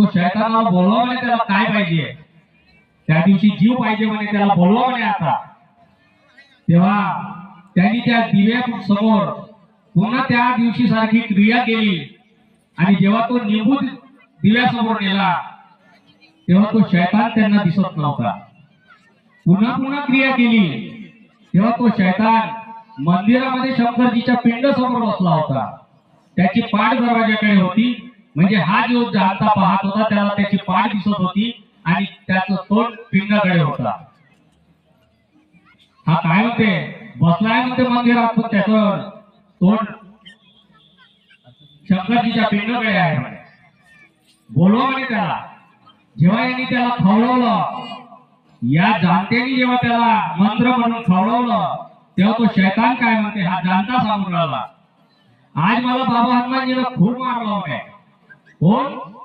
तो शैतानाला बोलवा म्हणे त्याला काय पाहिजे? त्या दिवशी जीव पाहिजे म्हणे त्याला बोलवा म्हणे आता. तेव्हा त्यांनी त्या दिव्या समोर पुन्हा त्या दिवशी सारखी क्रिया केली. आणि जेव्हा तो निंबू दिव्यासमोर नेला तेव्हा तो शैतान त्यांना दिसत नव्हता. पुन्हा पुन्हा क्रिया केली. तेव्हा तो शैतान मंदिरामध्ये शंकरजीच्या पिंड समोर बसला होता. त्याची पाठ दरवाजाकडे होती. म्हणजे हा जो जाणता पाहत होता त्याला त्याची पाठ दिसत होती आणि त्याचं तोंड पिंडाकडे होता. हा काय म्हणते? बसलाय म्हणते मंदिरात पण त्याचं तोंड शंकरजीच्या पिंडकडे आहे म्हणे. बोलवा म्हणे त्याला. जेव्हा यांनी त्याला खवळवलं या जाणत्यानी जेव्हा त्याला मंत्र म्हणून खवळवलं तेव्हा तो शैतान काय म्हणते? हा जाणता सांगून राहिला. आज मला बाबा हनुमानजीला खूप मारला होता ஓம்